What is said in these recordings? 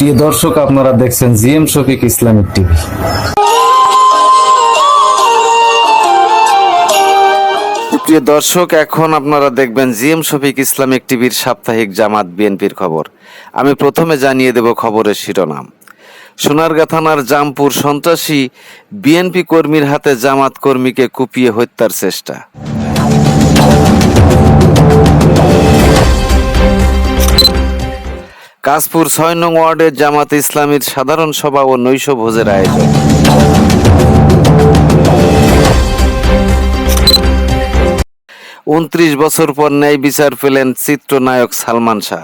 প্রিয় দর্শক, আপনারা দেখছেন জিএম শফিক ইসলামিক টিভি। প্রিয় দর্শক, এখন আপনারা দেখবেন জিএম শফিক ইসলামিক টিভির সাপ্তাহিক জামাত বিএনপির খবর। আমি প্রথমে জানিয়ে দেব খবরের শিরোনাম। সোনারগাঁ থানার জামপুর সন্ত্রাসী বিএনপি কর্মীর হাতে জামাত কর্মীকে কুপিয়ে হত্যার চেষ্টা। কাশপুর ছয় নং ওয়ার্ডের জামাত ইসলামীর সাধারণ সভা ও নৈশ ভোজের আয়োজন। উনত্রিশ বছর পর ন্যায় বিচার পেলেন চিত্রনায়ক সালমান শাহ।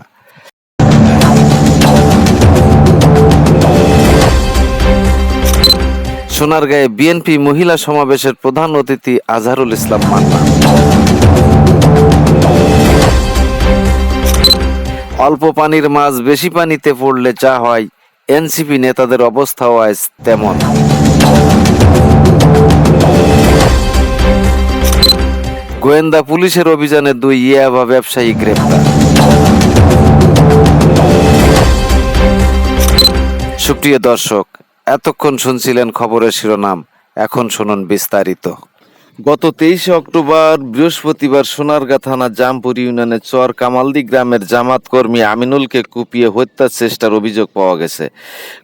সোনারগাঁয়ে বিএনপি মহিলা সমাবেশের প্রধান অতিথি আজহারুল ইসলাম মান্না। অল্প পানির মাছ বেশি পানিতে পড়লে যা হয়, এনসিপি নেতাদের অবস্থাও আজ তেমন। গোয়েন্দা পুলিশের অভিযানে দুই ইয়াবা ব্যবসায়ী গ্রেপ্তার। সুপ্রিয় দর্শক, এতক্ষণ শুনছিলেন খবরের শিরোনাম, এখন শুনুন বিস্তারিত। গত তেইশে অক্টোবর বৃহস্পতিবার সোনারগাঁ থানা জামপুর ইউনিয়নের চর কামালদি গ্রামের জামাত কর্মী আমিনুলকে কুপিয়ে হত্যার চেষ্টার অভিযোগ পাওয়া গেছে।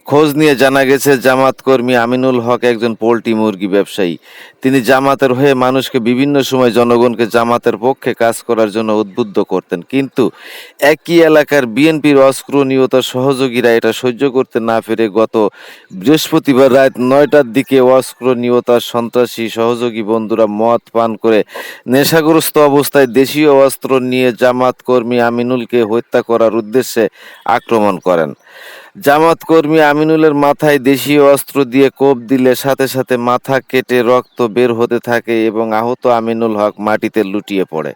খোঁজ নিয়ে জানা গেছে, জামাত কর্মী আমিনুল হক একজন পোলট্রি মুরগি ব্যবসায়ী। তিনি জামাতের হয়ে মানুষকে বিভিন্ন সময় জনগণকে জামাতের পক্ষে কাজ করার জন্য উদ্বুদ্ধ করতেন। কিন্তু একই এলাকার বিএনপির অস্ক্রনীয়তা সহযোগীরা এটা সহ্য করতে না পেরে গত বৃহস্পতিবার রাত নয়টার দিকে অস্ক্রনীয়তার সন্ত্রাসী সহযোগী বন্ধুরা মদ পান করে নেশাগ্রস্ত অবস্থায় দেশীয় অস্ত্র নিয়ে জামাত কর্মী আমিনুলকে হত্যা করার উদ্দেশ্যে আক্রমণ করেন। জামাত কর্মী আমিনুলের মাথায় দেশীয় অস্ত্র দিয়ে কোপ দিলে সাথে সাথে মাথা কেটে রক্ত বের হতে থাকে এবং আহত আমিনুল হক মাটিতে লুটিয়ে পড়ে।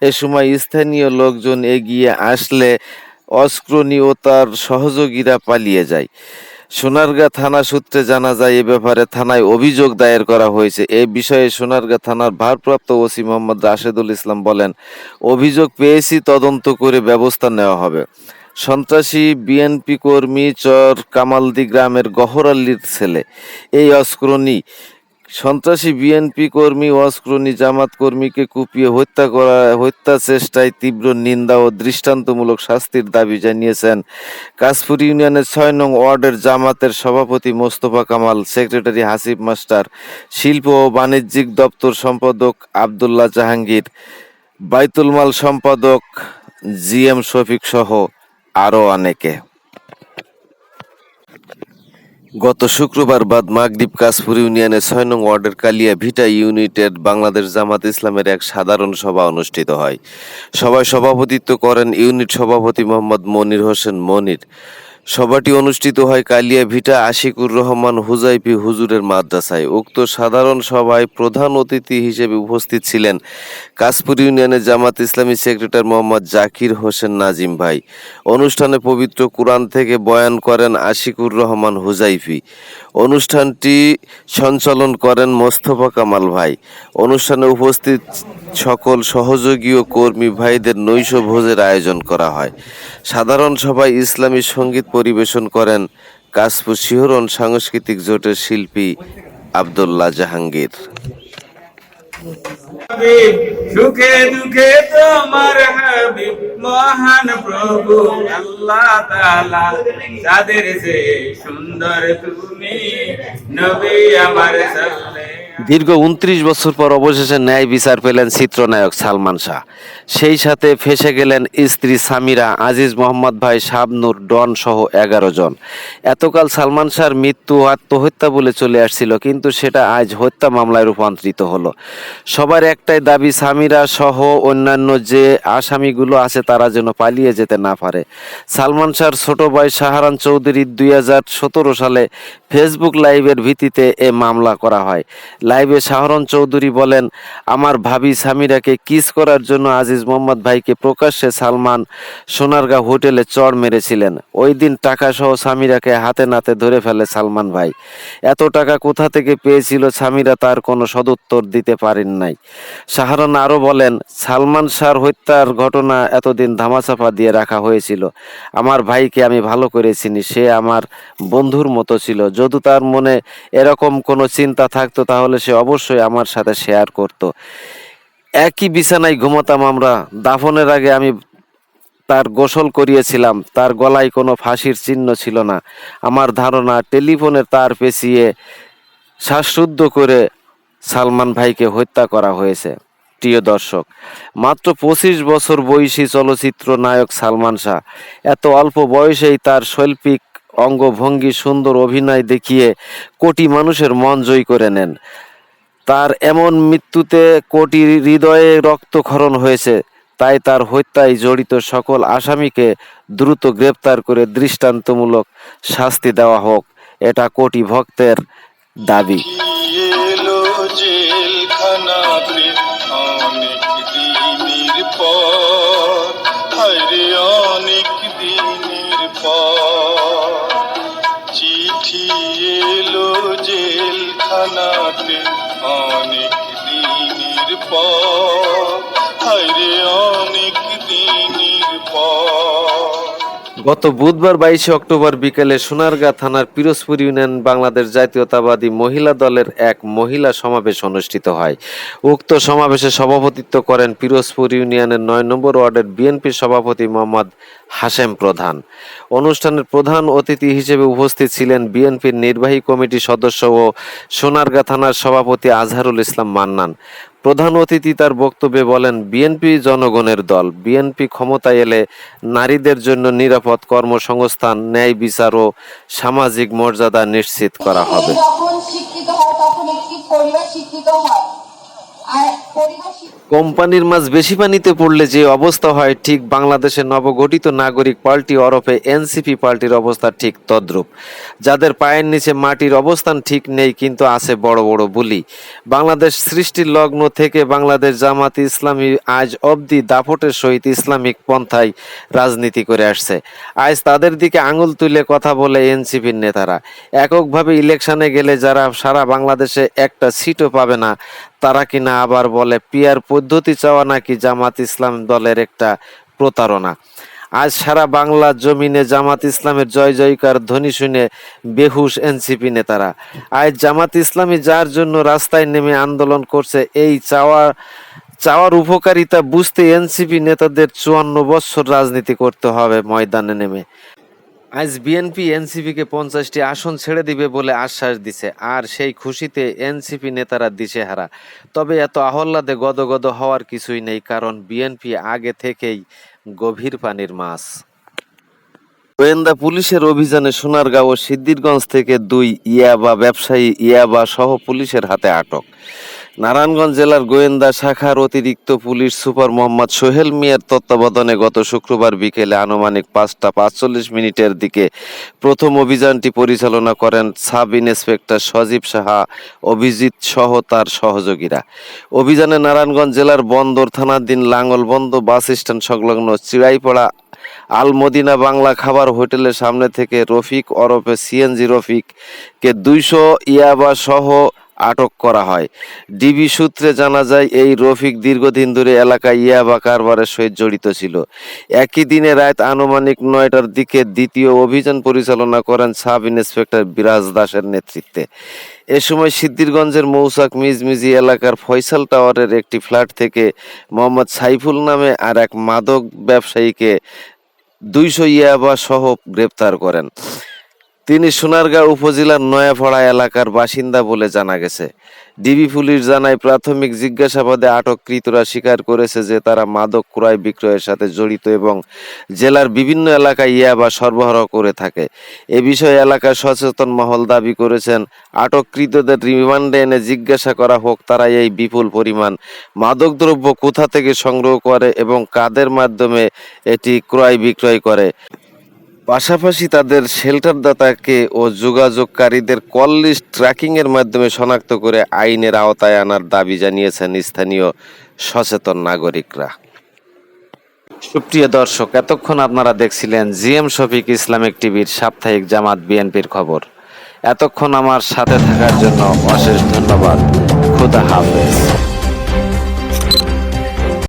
এ সময় স্থানীয় লোকজন এগিয়ে আসলে অস্ক্রনীয় তার সহযোগীরা পালিয়ে যায়। সোনারগাঁ থানা সূত্রে জানা যায়, এ ব্যাপারে থানায় অভিযোগ দায়ের করা হয়েছে। এ বিষয়ে সোনারগাঁ থানার ভারপ্রাপ্ত ওসি মোহাম্মদ রাশেদুল ইসলাম বলেন, অভিযোগ পেয়েছি, তদন্ত করে ব্যবস্থা নেওয়া হবে। সন্ত্রাসী বিএনপি কর্মী চর কামালদি গ্রামের গহরাল্লির ছেলে। এই অস্ক্রণী, সন্ত্রাসী বিএনপি কর্মী অস্ক্রণী জামাত কর্মীকে কুপিয়ে হত্যা করা, হত্যা চেষ্টায় তীব্র নিন্দা ও দৃষ্টান্তমূলক শাস্তির দাবি জানিয়েছেন কাশপুর ইউনিয়নের ছয় নং ওয়ার্ডের জামাতের সভাপতি মোস্তফা কামাল, সেক্রেটারি হাসিব মাস্টার, শিল্প ও বাণিজ্যিক দপ্তর সম্পাদক আবদুল্লাহ জাহাঙ্গীর, বাইতুল মাল সম্পাদক জি এম শফিক সহ আরও অনেকে। গত শুক্রবার বাদ মাগদ্বীপ কাশপুর ইউনিয়নের ছয় নং ওয়ার্ডের কালিয়া ভিটা ইউনিটের বাংলাদেশ জামাত ইসলামের এক সাধারণ সভা অনুষ্ঠিত হয়। সভায় সভাপতিত্ব করেন ইউনিট সভাপতি মোহাম্মদ মনির হোসেন মনির। সভাটি অনুষ্ঠিত হয় কালিয়া ভিটা আশিকুর রহমান হুজাইফি হুজুরের মাদ্রাসায়। উক্ত সাধারণ সভায় প্রধান অতিথি হিসেবে উপস্থিত ছিলেন কাশপুর ইউনিয়নের জামাত ইসলামী সেক্রেটারি মোহাম্মদ জাকির হোসেন নাজিম ভাই। অনুষ্ঠানে পবিত্র কোরআন থেকে বয়ান করেন আশিকুর রহমান হুজাইফি। অনুষ্ঠানটি সঞ্চালন করেন মোস্তফা কামাল ভাই। অনুষ্ঠানে উপস্থিত সকল সহযোগী ও কর্মী ভাইদের নৈশ ভোজের আয়োজন করা হয়। সাধারণ সভায় ইসলামী সংগীত পরিবেশন করেন কাশপুর শিহরণ সাংস্কৃতিক জোটের শিল্পী আবদুল্লাহ জাহাঙ্গীর। সুখে দুঃখে তোমার মহান প্রভু, আল্লাহ তাদের যে সুন্দর তুমি, নবী আমার দীর্ঘ উনত্রিশ বছর পর অবশেষে ন্যায় বিচার পেলেন চিত্রনায়ক সালমান শাহ। সেই সাথে ফেসে গেলেন স্ত্রী সামিরা, আজিজ মোহাম্মদ ভাই, শাবনুর, ডন সহ এগারো জন। এতকাল সালমান শাহর মৃত্যু আত্মহত্যা বলে চলে আসছিল, কিন্তু সেটা আজ হত্যা মামলায় রূপান্তরিত হলো। সবার একটাই দাবি, সামিরা সহ অন্যান্য যে আসামিগুলো আছে তারা যেন পালিয়ে যেতে না পারে। সালমান শাহর ছোট ভাই শাহরান চৌধুরী দুই হাজার সতেরো সালে ফেসবুক লাইভের ভিত্তিতে এ মামলা করা হয়। লাইভে শাহরন চৌধুরী বলেন, আমার ভাবি সামিরাকে কিস করার জন্য আজিজ মোহাম্মদ ভাইকে প্রকাশ্যে সালমান সোনারগাঁও হোটেলে চড় মেরেছিলেন। ওই দিন টাকা সহ সামিরাকে হাতে নাতে ধরে ফেলে সালমান ভাই। এত টাকা কোথা থেকে পেয়েছিল সামিরা তার কোনো সদুত্তর দিতে পারেন নাই। শাহরন আরও বলেন, সালমান শাহর হত্যার ঘটনা এতদিন ধামাচাপা দিয়ে রাখা হয়েছিল। আমার ভাইকে আমি ভালো করে চিনি, সে আমার বন্ধুর মতো ছিল। যদি তার মনে এরকম কোনো চিন্তা থাকতো তাহলে সে অবশ্যই আমার সাথে শেয়ার করত। একই বিছানায় ঘুমাতাম আমরা। দাফনের আগে আমি তার গোসল করিয়েছিলাম। তার গলায় কোনো ফাঁসির চিহ্ন ছিল না। আমার ধারণা, টেলিফোনে তার পেঁচিয়ে শ্বাসরুদ্ধ করে সালমান ভাইকে হত্যা করা হয়েছে। প্রিয় দর্শক, মাত্র পঁচিশ বছর বয়সী চলচ্চিত্র নায়ক সালমান শাহ। এত অল্প বয়সেই তার শৈল্পিক অঙ্গভঙ্গি সুন্দর অভিনয় দেখিয়ে কোটি মানুষের মন জয় করে নেন। তার এমন মৃত্যুতে কোটি হৃদয়ে রক্তক্ষরণ হয়েছে, তাই তার হত্যায় জড়িত সকল আসামিকে দ্রুত গ্রেপ্তার করে দৃষ্টান্তমূলক শাস্তি দেওয়া হোক, এটা কোটি ভক্তের দাবি। গত বুধবার বাইশে অক্টোবর বিকেলে সোনারগাঁ থানার পিরোজপুর ইউনিয়ন বাংলাদেশ জাতীয়তাবাদী মহিলা দলের এক মহিলা সমাবেশ অনুষ্ঠিত হয়। উক্ত সমাবেশে সভাপতিত্ব করেন পিরোজপুর ইউনিয়নের নয় নম্বর ওয়ার্ডের বিএনপি সভাপতি মোহাম্মদ হাশেম প্রধান। অনুষ্ঠানের প্রধান অতিথি হিসেবে উপস্থিত ছিলেন বিএনপির নির্বাহী কমিটির সদস্য ও সোনারগাঁ থানার সভাপতি আজহারুল ইসলাম মান্নান। প্রধান অতিথি তার বক্তব্যে বলেন, বিএনপি জনগণের দল। বিএনপি ক্ষমতায় এলে নারীদের জন্য নিরাপদ কর্মসংস্থান, ন্যায় বিচার ও সামাজিক মর্যাদা নিশ্চিত করা হবে। শিক্ষিত হয়? কোম্পানির মাছ বেশি পানিতে পড়লে যে অবস্থা হয়, ঠিক বাংলাদেশের নবগঠিত নাগরিক পার্টি ওরফে এনসিপি পার্টির অবস্থা ঠিক তদ্রূপ। যাদের পায়ের নিচে মাটির অবস্থান ঠিক নেই, কিন্তু আছে বড় বড় বুলি। বাংলাদেশ সৃষ্টির লগ্ন থেকে বাংলাদেশ জামাত ইসলামী আজ অবধি দাপটের সহিত ইসলামিক পন্থায় রাজনীতি করে আসছে। আজ তাদের দিকে আঙুল তুলে কথা বলে এনসিপির নেতারা। এককভাবে ইলেকশনে গেলে যারা সারা বাংলাদেশে একটা সিটও পাবে না তারা কিনা আবার বলে, পিয়ার পদ্ধতি চাওয়া নাকি জামাত ইসলাম দলের একটা প্রতারণা? আজ সারা বাংলা জমিনে জামাত ইসলামের জয় জয়কার ধ্বনি শুনে বেহুশ এনসিপি নেতারা। আজ জামাত ইসলামী যার জন্য রাস্তায় নেমে আন্দোলন করছে, এই চাওয়া, চাওয়ার উপকারিতা বুঝতে এনসিপি নেতাদের চুয়ান্ন বছর রাজনীতি করতে হবে ময়দানে নেমে। আজ বিএনপি এনসিপিকে পঞ্চাশটি আসন ছেড়ে দিবে বলে আশ্বাস দিছে, আর সেই খুশিতে এনসিপি নেতারা দিশেহারা। তবে এত আহ্লাদে গদগদ হওয়ার কিছুই নেই, কারণ বিএনপি আগে থেকেই গভীর পানির মাছ। গোয়েন্দা পুলিশের অভিযানে সোনারগাঁও ও সিদ্দিরগঞ্জ থেকে দুই ইয়াবা ব্যবসায়ী ইয়াবা সহ পুলিশের হাতে আটক। নারায়ণগঞ্জ জেলার গোয়েন্দা শাখার অতিরিক্ত পুলিশ সুপার মোহাম্মদ সোহেল মিয়ার তত্ত্বাবধানে গত শুক্রবার বিকেলে আনুমানিক পাঁচটা পাঁচচল্লিশ মিনিটের দিকে প্রথম অভিযানটি পরিচালনা করেন সাব ইন্সপেক্টর সজীব সাহা, অভিজিৎ সহ তার সহযোগীরা। অভিযানে নারায়ণগঞ্জ জেলার বন্দর থানাধীন লাঙ্গলবন্দ বাস স্ট্যান্ড সংলগ্ন চিড়াইপাড়া আল মদিনা বাংলা খাবার হোটেলের সামনে থেকে রফিক ওরফে সিএনজি রফিককে দুইশো ইয়াবা সহ আটক করা হয়। ডিবি সূত্রে জানা যায়, এই রফিক দীর্ঘদিন ধরে এলাকায় ইয়াবা কারবারের সহিত জড়িত ছিল। একই দিনে রাত আনুমানিক নয়টার দিকে দ্বিতীয় অভিযান পরিচালনা করেন সাব ইন্সপেক্টর বিরাজ দাসের নেতৃত্বে। এ সময় সিদ্দিরগঞ্জের মৌসাক মিজমিজি এলাকার ফয়সাল টাওয়ারের একটি ফ্ল্যাট থেকে মোহাম্মদ সাইফুল নামে আর এক মাদক ব্যবসায়ীকে দুইশো ইয়াবা সহ গ্রেপ্তার করেন। তিনি সোনারগাঁও উপজেলার নয়াপাড়া এলাকার বাসিন্দা বলে জানা গেছে। ডিবি পুলিশ জানায়, প্রাথমিক জিজ্ঞাসাবাদে আটককৃতরা স্বীকার করেছে যে তারা মাদক ক্রয় বিক্রয়ের সাথে জড়িত এবং জেলার বিভিন্ন এলাকায় ইয়াবা সরবরাহ করে থাকে। এ বিষয়ে এলাকার সচেতন মহল দাবি করেছেন, আটককৃতদের রিমান্ডে এনে জিজ্ঞাসা করা হোক তারা এই বিপুল পরিমাণ মাদকদ্রব্য কোথা থেকে সংগ্রহ করে এবং কাদের মাধ্যমে এটি ক্রয় বিক্রয় করে। পাশাপাশি তাদের শেল্টারদাতাকে ও যোগাযোগকারীদের কল লিস্ট ট্র্যাকিং এর মাধ্যমে শনাক্ত করে আইনের আওতায় আনার দাবি জানিয়েছেন স্থানীয় সচেতন নাগরিকরা। সুপ্রিয় দর্শক, এতক্ষণ আপনারা দেখছিলেন জিএম শফিক ইসলামিক টিভির সাপ্তাহিক জামাত বিএনপির খবর। এতক্ষণ আমার সাথে থাকার জন্য অশেষ ধন্যবাদ। খুদা হাফেজ।